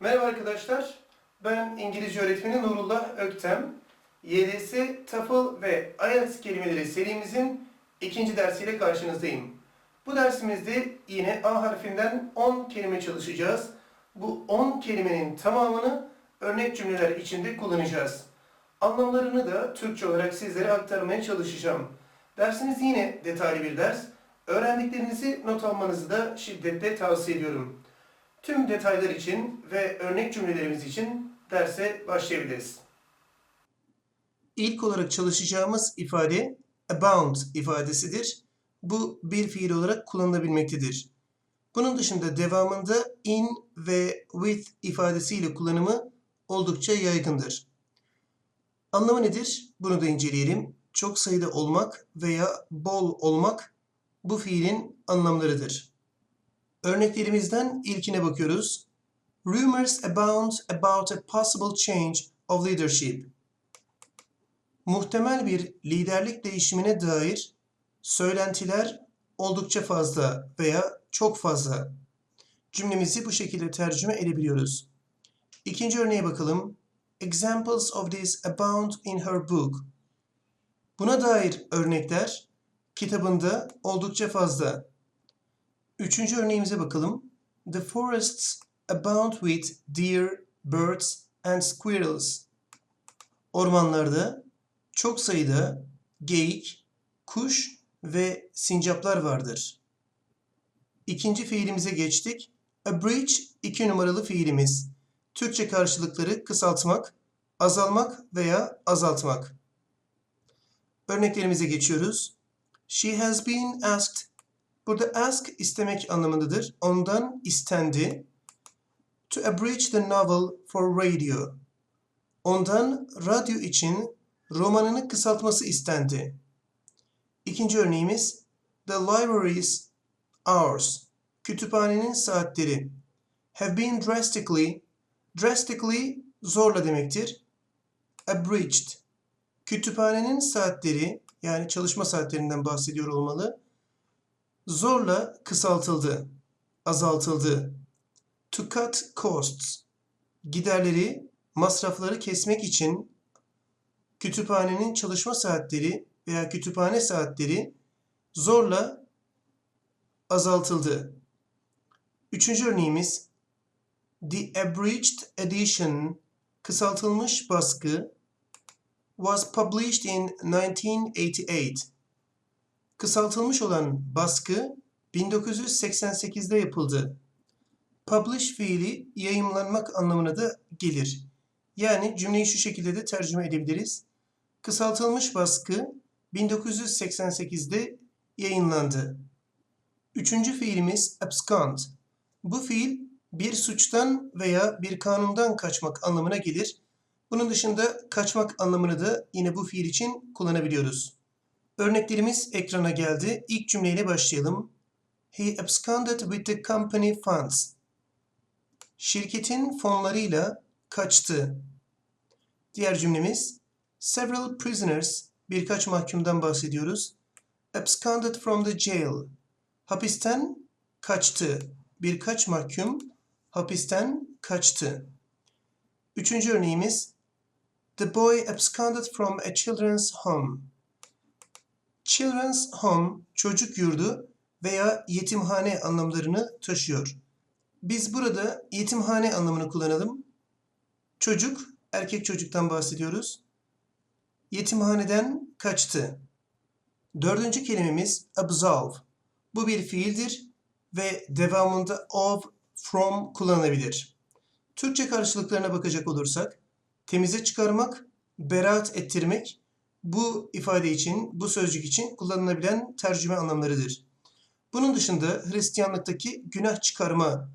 Merhaba arkadaşlar. Ben İngilizce öğretmeni Nurullah Öktem. YDS, TOEFL ve IELTS kelimeleri serimizin ikinci dersiyle karşınızdayım. Bu dersimizde yine A harfinden 10 kelime çalışacağız. Bu 10 kelimenin tamamını örnek cümleler içinde kullanacağız. Anlamlarını da Türkçe olarak sizlere aktarmaya çalışacağım. Dersiniz yine detaylı bir ders. Öğrendiklerinizi not almanızı da şiddetle tavsiye ediyorum. Tüm detaylar için ve örnek cümlelerimiz için derse başlayabiliriz. İlk olarak çalışacağımız ifade abound ifadesidir. Bu bir fiil olarak kullanılabilmektedir. Bunun dışında devamında in ve with ifadesiyle kullanımı oldukça yaygındır. Anlamı nedir? Bunu da inceleyelim. Çok sayıda olmak veya bol olmak bu fiilin anlamlarıdır. Örneklerimizden ilkine bakıyoruz. Rumors abound about a possible change of leadership. Muhtemel bir liderlik değişimine dair söylentiler oldukça fazla veya çok fazla. Cümlemizi bu şekilde tercüme edebiliyoruz. İkinci örneğe bakalım. Examples of this abound in her book. Buna dair örnekler kitabında oldukça fazla. Üçüncü örneğimize bakalım. The forests abound with deer, birds and squirrels. Ormanlarda çok sayıda geyik, kuş ve sincaplar vardır. İkinci fiilimize geçtik. Abridge iki numaralı fiilimiz. Türkçe karşılıkları kısaltmak, azalmak veya azaltmak. Örneklerimize geçiyoruz. She has been asked Burada ask istemek anlamındadır. Ondan istendi. To abridge the novel for radio. Ondan radyo için romanını kısaltması istendi. İkinci örneğimiz The library's hours. Kütüphanenin saatleri. Have been drastically. Drastically zorla demektir. Abridged. Kütüphanenin saatleri yani çalışma saatlerinden bahsediyor olmalı zorla kısaltıldı, azaltıldı. To cut costs, giderleri, masrafları kesmek için kütüphanenin çalışma saatleri veya kütüphane saatleri zorla azaltıldı. Üçüncü örneğimiz The abridged edition, kısaltılmış baskı, was published in 1988 Kısaltılmış olan baskı 1988'de yapıldı. Publish fiili yayımlanmak anlamına da gelir. Yani cümleyi şu şekilde de tercüme edebiliriz. Kısaltılmış baskı 1988'de yayınlandı. Üçüncü fiilimiz abscond. Bu fiil bir suçtan veya bir kanundan kaçmak anlamına gelir. Bunun dışında kaçmak anlamını da yine bu fiil için kullanabiliyoruz. Örneklerimiz ekrana geldi. İlk cümleyle başlayalım. He absconded with the company funds. Şirketin fonlarıyla kaçtı. Diğer cümlemiz Several prisoners, birkaç mahkumdan bahsediyoruz. Absconded from the jail. Hapisten kaçtı. Birkaç mahkum hapisten kaçtı. Üçüncü örneğimiz The boy absconded from a children's home. Children's home, çocuk yurdu veya yetimhane anlamlarını taşıyor. Biz burada yetimhane anlamını kullanalım. Çocuk, erkek çocuktan bahsediyoruz. Yetimhaneden kaçtı. Dördüncü kelimemiz absolve. Bu bir fiildir ve devamında of, from kullanılabilir. Türkçe karşılıklarına bakacak olursak, temize çıkarmak, beraat ettirmek bu ifade için, bu sözcük için kullanılabilen tercüme anlamlarıdır. Bunun dışında Hristiyanlıktaki günah çıkarma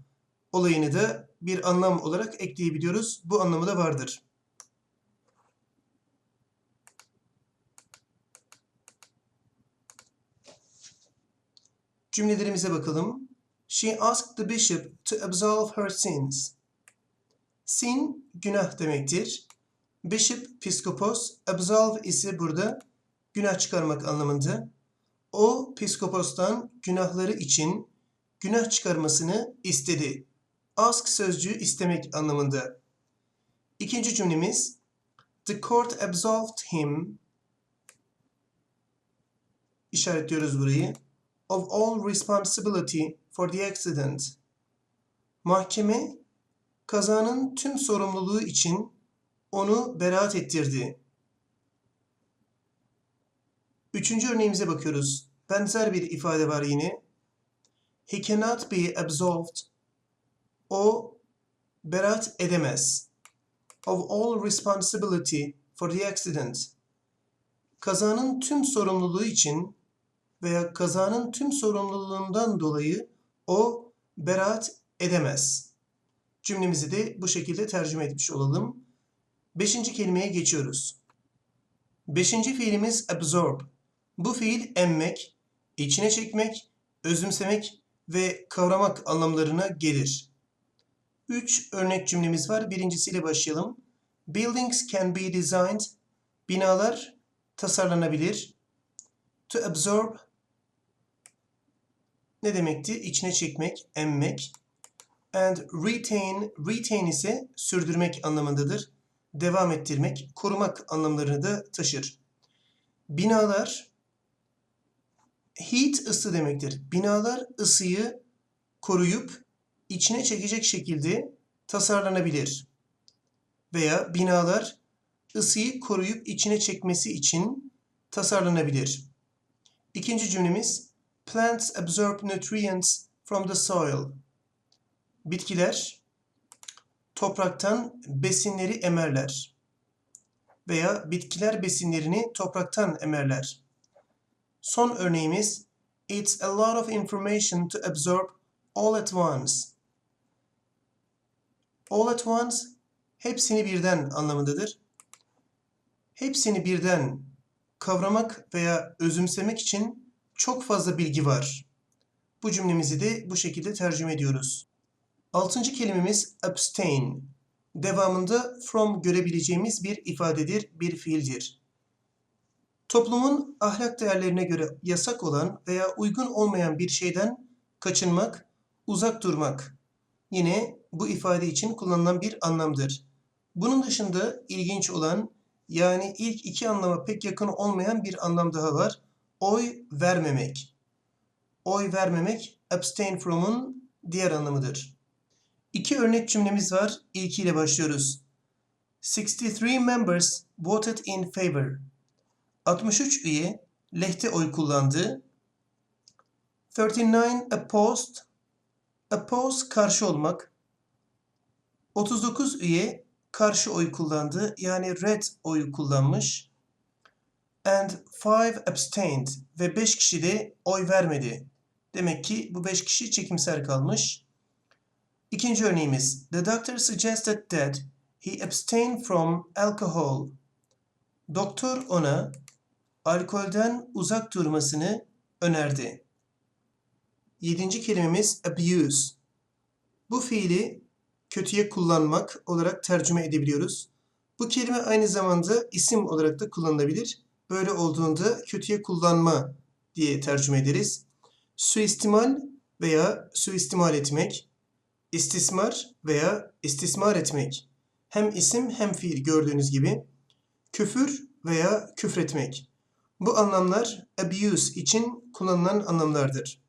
olayını da bir anlam olarak ekleyebiliyoruz. Bu anlamı da vardır. Cümlelerimize bakalım. She asked the bishop to absolve her sins. Sin günah demektir. Bishop, piskopos, absolve ise burada günah çıkarmak anlamında. O piskopostan günahları için günah çıkarmasını istedi. ask sözcüğü istemek anlamında. İkinci cümlemiz The court absolved him işaretliyoruz burayı. Of all responsibility for the accident. Mahkeme kazanın tüm sorumluluğu için onu beraat ettirdi. Üçüncü örneğimize bakıyoruz. Benzer bir ifade var yine. He cannot be absolved. O beraat edemez. Of all responsibility for the accident. Kazanın tüm sorumluluğu için veya kazanın tüm sorumluluğundan dolayı o beraat edemez. Cümlemizi de bu şekilde tercüme etmiş olalım. Beşinci kelimeye geçiyoruz. Beşinci fiilimiz absorb. Bu fiil emmek, içine çekmek, özümsemek ve kavramak anlamlarına gelir. Üç örnek cümlemiz var. Birincisiyle başlayalım. Buildings can be designed. Binalar tasarlanabilir. To absorb ne demekti? İçine çekmek, emmek. And retain, retain ise sürdürmek anlamındadır. Devam ettirmek, korumak anlamlarını da taşır. Binalar heat ısı demektir. Binalar ısıyı koruyup içine çekecek şekilde tasarlanabilir. Veya binalar ısıyı koruyup içine çekmesi için tasarlanabilir. İkinci cümlemiz Plants absorb nutrients from the soil. Bitkiler topraktan besinleri emerler. Veya bitkiler besinlerini topraktan emerler. Son örneğimiz It's a lot of information to absorb all at once. All at once hepsini birden anlamındadır. Hepsini birden kavramak veya özümsemek için çok fazla bilgi var. Bu cümlemizi de bu şekilde tercüme ediyoruz. Altıncı kelimemiz abstain. Devamında from görebileceğimiz bir ifadedir, bir fiildir. Toplumun ahlak değerlerine göre yasak olan veya uygun olmayan bir şeyden kaçınmak, uzak durmak. Yine bu ifade için kullanılan bir anlamdır. Bunun dışında ilginç olan yani ilk iki anlama pek yakın olmayan bir anlam daha var. Oy vermemek. Oy vermemek abstain from'un diğer anlamıdır. İki örnek cümlemiz var. İlkiyle başlıyoruz. 63 members voted in favor. 63 üye lehte oy kullandı. 39 opposed. Oppose karşı olmak. 39 üye karşı oy kullandı. Yani red oyu kullanmış. And 5 abstained. Ve 5 kişi de oy vermedi. Demek ki bu 5 kişi çekimser kalmış. İkinci örneğimiz. The doctor suggested that he abstain from alcohol. Doktor ona alkolden uzak durmasını önerdi. Yedinci kelimemiz abuse. Bu fiili kötüye kullanmak olarak tercüme edebiliyoruz. Bu kelime aynı zamanda isim olarak da kullanılabilir. Böyle olduğunda kötüye kullanma diye tercüme ederiz. Suistimal veya suistimal etmek, istismar veya istismar etmek. Hem isim hem fiil gördüğünüz gibi. Küfür veya küfretmek. Bu anlamlar abuse için kullanılan anlamlardır.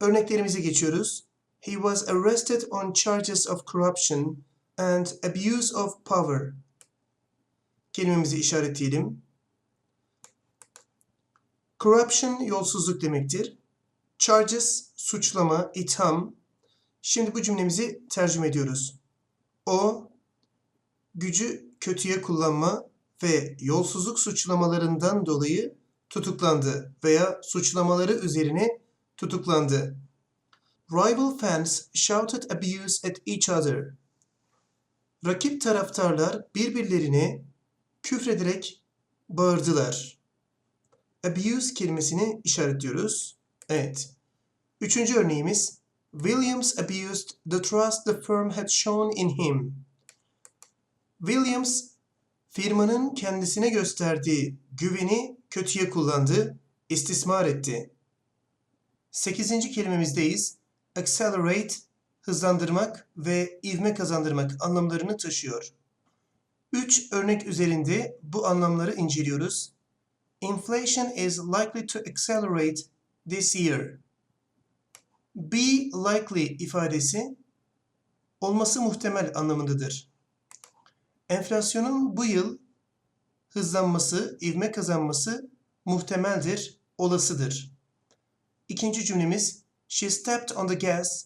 Örneklerimize geçiyoruz. He was arrested on charges of corruption and abuse of power. Kelimemizi işaretleyelim. Corruption yolsuzluk demektir. Charges suçlama, itham. Şimdi bu cümlemizi tercüme ediyoruz. O gücü kötüye kullanma ve yolsuzluk suçlamalarından dolayı tutuklandı veya suçlamaları üzerine tutuklandı. Rival fans shouted abuse at each other. Rakip taraftarlar birbirlerine küfrederek bağırdılar. Abuse kelimesini işaretliyoruz. Evet. Üçüncü örneğimiz Williams abused the trust the firm had shown in him. Williams firmanın kendisine gösterdiği güveni kötüye kullandı, istismar etti. Sekizinci kelimemizdeyiz. Accelerate, hızlandırmak ve ivme kazandırmak anlamlarını taşıyor. Üç örnek üzerinde bu anlamları inceliyoruz. Inflation is likely to accelerate this year. Be likely ifadesi olması muhtemel anlamındadır. Enflasyonun bu yıl hızlanması, ivme kazanması muhtemeldir, olasıdır. İkinci cümlemiz She stepped on the gas,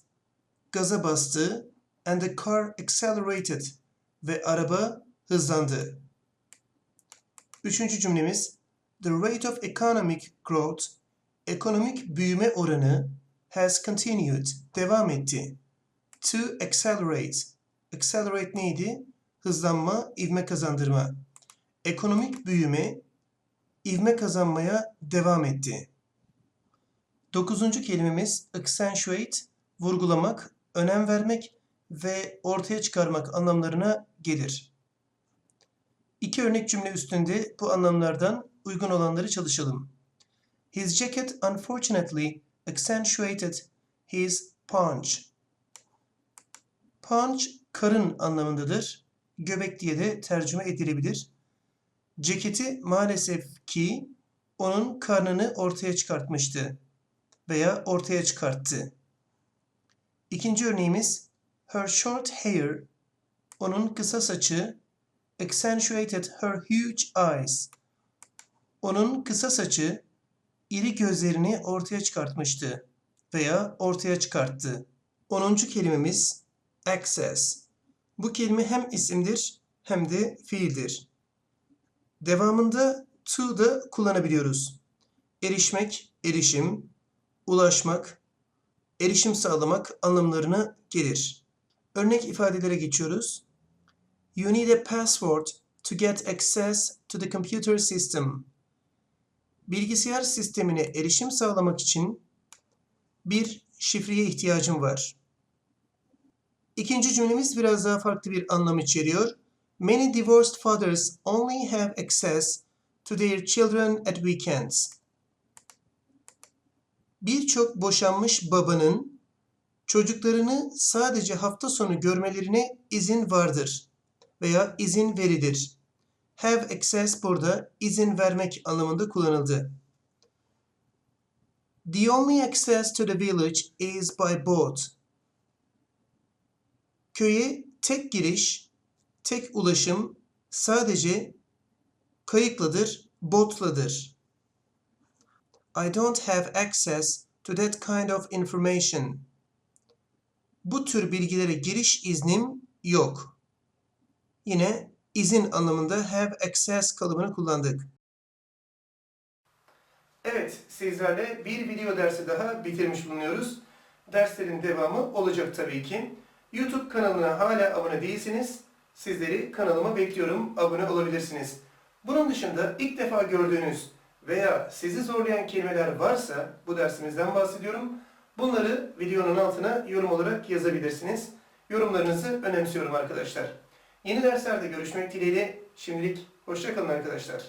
gaza bastı and the car accelerated ve araba hızlandı. Üçüncü cümlemiz The rate of economic growth, ekonomik büyüme oranı has continued, devam etti. To accelerate, accelerate neydi? Hızlanma, ivme kazandırma. Ekonomik büyüme, ivme kazanmaya devam etti. Dokuzuncu kelimemiz accentuate, vurgulamak, önem vermek ve ortaya çıkarmak anlamlarına gelir. İki örnek cümle üstünde bu anlamlardan uygun olanları çalışalım. His jacket unfortunately accentuated his punch. Punch karın anlamındadır. Göbek diye de tercüme edilebilir. Ceketi maalesef ki onun karnını ortaya çıkartmıştı veya ortaya çıkarttı. İkinci örneğimiz her short hair, onun kısa saçı accentuated her huge eyes. Onun kısa saçı iri gözlerini ortaya çıkartmıştı veya ortaya çıkarttı. Onuncu kelimemiz access. Bu kelime hem isimdir hem de fiildir. Devamında to da kullanabiliyoruz. Erişmek, erişim, ulaşmak, erişim sağlamak anlamlarına gelir. Örnek ifadelere geçiyoruz. You need a password to get access to the computer system. Bilgisayar sistemine erişim sağlamak için bir şifreye ihtiyacım var. İkinci cümlemiz biraz daha farklı bir anlam içeriyor. Many divorced fathers only have access to their children at weekends. Birçok boşanmış babanın çocuklarını sadece hafta sonu görmelerine izin vardır veya izin verilir. Have access burada izin vermek anlamında kullanıldı. The only access to the village is by boat. Köye tek giriş, tek ulaşım sadece kayıkladır, botladır. I don't have access to that kind of information. Bu tür bilgilere giriş iznim yok. Yine izin anlamında have access kalıbını kullandık. Evet, sizlerle bir video dersi daha bitirmiş bulunuyoruz. Derslerin devamı olacak tabii ki. YouTube kanalına hala abone değilseniz sizleri kanalıma bekliyorum. Abone olabilirsiniz. Bunun dışında ilk defa gördüğünüz veya sizi zorlayan kelimeler varsa bu dersimizden bahsediyorum. Bunları videonun altına yorum olarak yazabilirsiniz. Yorumlarınızı önemsiyorum arkadaşlar. Yeni derslerde görüşmek dileğiyle şimdilik hoşçakalın arkadaşlar.